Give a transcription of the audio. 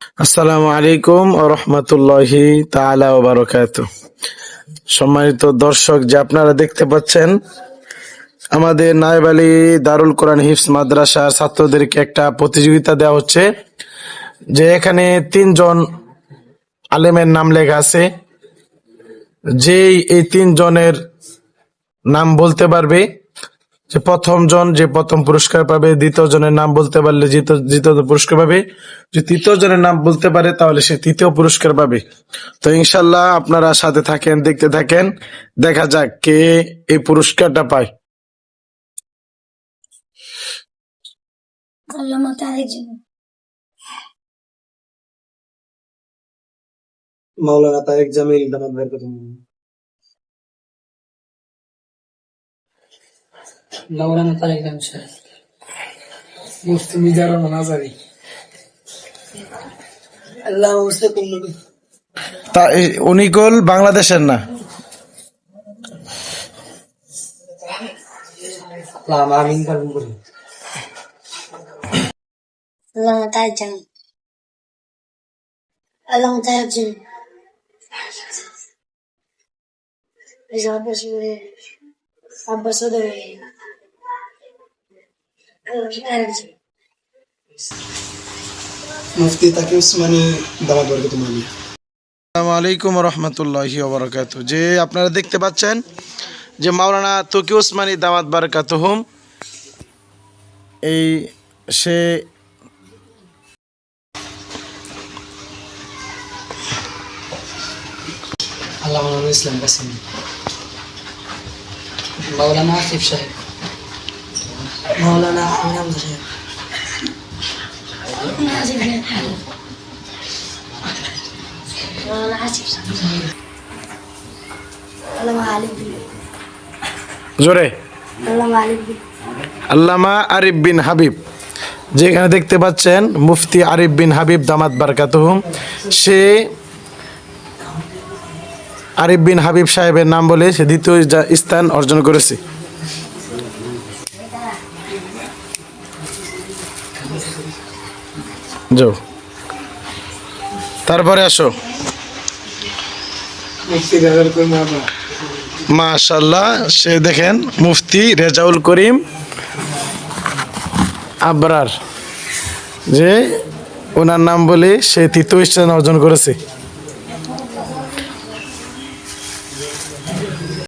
আসসালামু আলাইকুম রহমতুল্লাহি ওয়া সম্মানিত দর্শক, যে আপনারা দেখতে পাচ্ছেন, আমাদের নায়েব আলী দারুল কোরআন হিফস মাদ্রাসার ছাত্রদেরকে একটা প্রতিযোগিতা দেওয়া হচ্ছে, যে এখানে তিনজন আলেমের নাম লেখা আছে। যেই এই তিনজনের নাম বলতে পারবে যে প্রথম জন যে প্রথম পুরস্কার পাবে দ্বিতীয় জনের নাম বলতে পারলে দ্বিতীয় পুরস্কার পাবে। যে তৃতীয় জনের নাম বলতে পারে তাহলে সে তৃতীয় পুরস্কার পাবে। তো ইনশাল্লাহ আপনারা সাথে থাকেন দেখতে থাকেন। দেখা যাক কে এই পুরস্কারটা পায়। মাওলানা তারেক জামিল দামাত ভাইয়ের কথা মাওলানা তারেক রহমান সাহেব। মুফতি মিজার রহমান আজারি আল্লাহ তা উনি গোল বাংলাদেশের না? আমিন করি আব্বাস মুফতি তাকে উসমানী দামাত ভাইয়ের কথা আসসালামু আলাইকুম রহমতুল্লাহি ওবরাকাত যে আপনারা দেখতে পাচ্ছেন যে মাওলানা তকি ওসমানী দামাত বারকাতুহুম এই সে আল্লাহ ইসলাম মাওলানা আসিফ সাহেব। আল্লামা আরিফ বিন হাবিব। যেখানে দেখতে পাচ্ছেন মুফতি আরিফ বিন হাবিব দামাত বারকাতুহুম সে আরিফ বিন হাবিব সাহেবের নাম বলে সে দ্বিতীয় স্থান অর্জন করেছে। যাও। তারপরে আসো। মাশাল্লাহ সে দেখেন মুফতি রেজাউল করিম আবরার। যে ওনার নাম বলে সে তৃতীয় স্থান অর্জন করেছে।